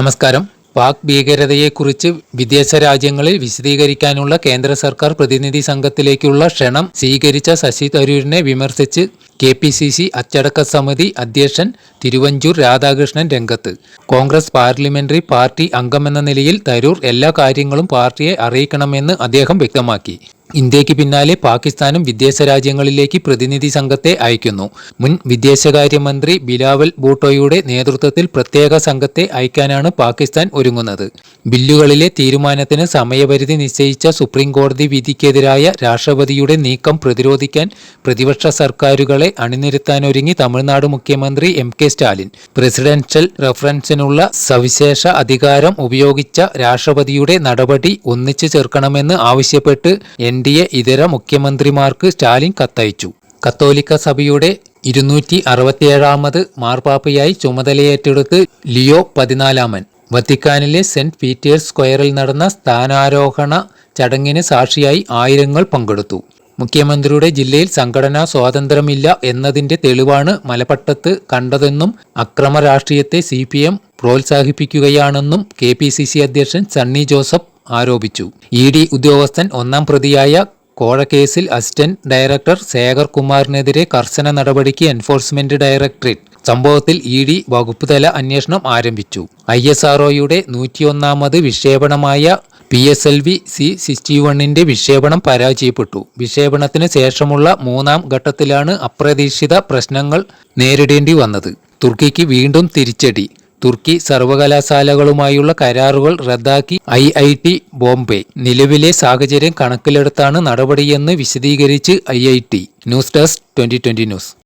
നമസ്കാരം. പാക് ഭീകരതയെക്കുറിച്ച് വിദേശ രാജ്യങ്ങളിൽ വിശദീകരിക്കാനുള്ള കേന്ദ്ര സർക്കാർ പ്രതിനിധി സംഘത്തിലേക്കുള്ള ക്ഷണം സ്വീകരിച്ച ശശി തരൂരിനെ വിമർശിച്ച് കെ പി സി സി അച്ചടക്ക സമിതി അധ്യക്ഷൻ തിരുവഞ്ചൂർ രാധാകൃഷ്ണൻ രംഗത്ത്. കോൺഗ്രസ് പാർലമെന്ററി പാർട്ടി അംഗമെന്ന നിലയിൽ തരൂർ എല്ലാ കാര്യങ്ങളും പാർട്ടിയെ അറിയിക്കണമെന്ന് അദ്ദേഹം വ്യക്തമാക്കി. ഇന്ത്യയ്ക്ക് പിന്നാലെ പാകിസ്ഥാനും വിദേശ രാജ്യങ്ങളിലേക്ക് പ്രതിനിധി സംഘത്തെ അയക്കുന്നു. മുൻ വിദേശകാര്യമന്ത്രി ബിലാവൽ ബൂട്ടോയുടെ നേതൃത്വത്തിൽ പ്രത്യേക സംഘത്തെ അയക്കാനാണ് പാകിസ്ഥാൻ ഒരുങ്ങുന്നത്. ബില്ലുകളിലെ തീരുമാനത്തിന് സമയപരിധി നിശ്ചയിച്ച സുപ്രീം കോടതി വിധിക്കെതിരായ രാഷ്ട്രപതിയുടെ നീക്കം പ്രതിരോധിക്കാൻ പ്രതിപക്ഷ സർക്കാരുകളെ അണിനിരത്താനൊരുങ്ങി തമിഴ്നാട് മുഖ്യമന്ത്രി എം കെ സ്റ്റാലിൻ. പ്രസിഡൻഷ്യൽ റഫറൻസിനുള്ള സവിശേഷ അധികാരം ഉപയോഗിച്ച രാഷ്ട്രപതിയുടെ നടപടി ഒന്നിച്ചു ചേർക്കണമെന്ന് ആവശ്യപ്പെട്ട് എൻ ഡി എ ഇതര മുഖ്യമന്ത്രിമാർക്ക് സ്റ്റാലിൻ കത്തയച്ചു. കത്തോലിക്ക സഭയുടെ ഇരുന്നൂറ്റി അറുപത്തിയേഴാമത് മാർപ്പാപ്പയായി ചുമതലയേറ്റെടുത്ത് ലിയോ പതിനാലാമൻ. വത്തിക്കാനിലെ സെന്റ് പീറ്റേഴ്സ് സ്ക്വയറിൽ നടന്ന സ്ഥാനാരോഹണ ചടങ്ങിന് സാക്ഷിയായി ആയിരങ്ങൾ പങ്കെടുത്തു. മുഖ്യമന്ത്രിയുടെ ജില്ലയിൽ സംഘടനാ സ്വാതന്ത്ര്യമില്ല എന്നതിന്റെ തെളിവാണ് മലപ്പട്ടത്ത് കണ്ടതെന്നും അക്രമ രാഷ്ട്രീയത്തെ സി പ്രോത്സാഹിപ്പിക്കുകയാണെന്നും കെ അധ്യക്ഷൻ സണ്ണി ജോസഫ് ആരോപിച്ചു. ഇ ഡി ഉദ്യോഗസ്ഥൻ ഒന്നാം പ്രതിയായ കോഴക്കേസിൽ അസിസ്റ്റന്റ് ഡയറക്ടർ ശേഖർ കുമാറിനെതിരെ കർശന നടപടിക്ക് എൻഫോഴ്സ്മെന്റ് ഡയറക്ടറേറ്റ്. സംഭവത്തിൽ ഇ ഡി വകുപ്പുതല അന്വേഷണം ആരംഭിച്ചു. ഐ എസ് ആർ ഒയുടെ നൂറ്റിയൊന്നാമത് വിക്ഷേപണമായ P S L V C sixty വണ്ണിന്റെ വിക്ഷേപണം പരാജയപ്പെട്ടു. വിക്ഷേപണത്തിന് ശേഷമുള്ള മൂന്നാം ഘട്ടത്തിലാണ് അപ്രതീക്ഷിത പ്രശ്നങ്ങൾ നേരിടേണ്ടി വന്നത്. തുർക്കിക്ക് വീണ്ടും തിരിച്ചടി. തുർക്കി സർവകലാശാലകളുമായുള്ള കരാറുകൾ റദ്ദാക്കി ഐ ഐ ടി ബോംബെ. നിലവിലെ സാഹചര്യം കണക്കിലെടുത്താണ് നടപടിയെന്ന് വിശദീകരിച്ച് I I T. News desk twenty twenty news.